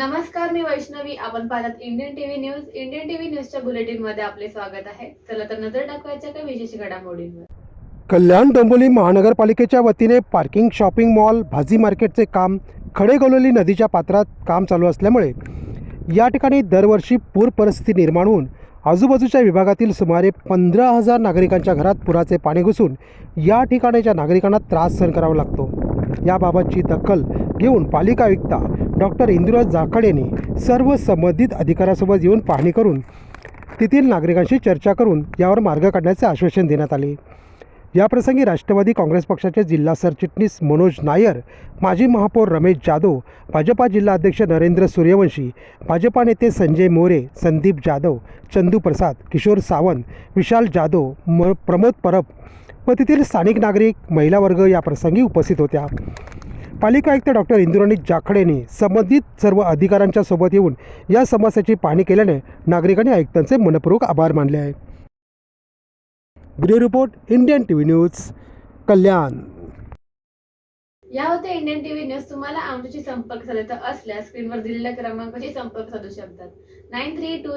नमस्कार मी वैष्णवी. आपण पाहतात Indian TV news Indian TV न्यूजच्या बुलेटिनमध्ये आपले स्वागत आहे. चला तर नजर टाकवायच्या काही विशेष घडामोडींवर. कल्याण डोंबिवली महानगरपालिकेच्या वतीने पार्किंग शॉपिंग मॉल भाजी मार्केटचे काम खडेगोलोली नदीच्या पात्रात काम चालू असल्यामुळे या ठिकाणी दरवर्षी पूर परिस्थिती निर्माण होऊन आजूबाजूच्या विभागातील सुमारे पंधरा हजार नागरिकांच्या घरात पुराचे पाणी घुसून या ठिकाणीच्या नागरिकांना त्रास सहन करावा लागतो. याबाबतची दखल घेऊन पालिका आयुक्ता डॉक्टर इंदिरा जाखड यांनी सर्व संबंधित अधिकाऱ्यासोबत येऊन पाहणी करून तेथील नागरिकांशी चर्चा करून यावर मार्ग काढण्याचे आश्वासन देण्यात आले. याप्रसंगी राष्ट्रवादी काँग्रेस पक्षाचे जिल्हा सरचिटणीस मनोज नायर माजी महापौर रमेश जाधव भाजपा जिल्हा अध्यक्ष नरेंद्र सूर्यवंशी भाजपा नेते संजय मोरे संदीप जाधव चंदू प्रसाद किशोर सावंत विशाल जाधव म प्रमोद परब व तेथील स्थानिक नागरिक महिला वर्ग या प्रसंगी उपस्थित होत्या. पालिका आयुक्त डॉक्टर इंदुराणी जाखड संबंधित सर्व अधिकाऱ्यांच्या सोबत येऊन या समस्याची पाहणी केल्याने नागरिकांनी आयुक्तांचे मनपूर्वक आभार मानले आहे bureau report Indian T V news Kalyan. या होत्या इंडियन टीव्ही न्यूज. तुम्हाला आमच्याशी संपर्क साधायचा असल्यास स्क्रीनवर दिलेल्या क्रमांकाशी संपर्क साधू शकतात. Nine three to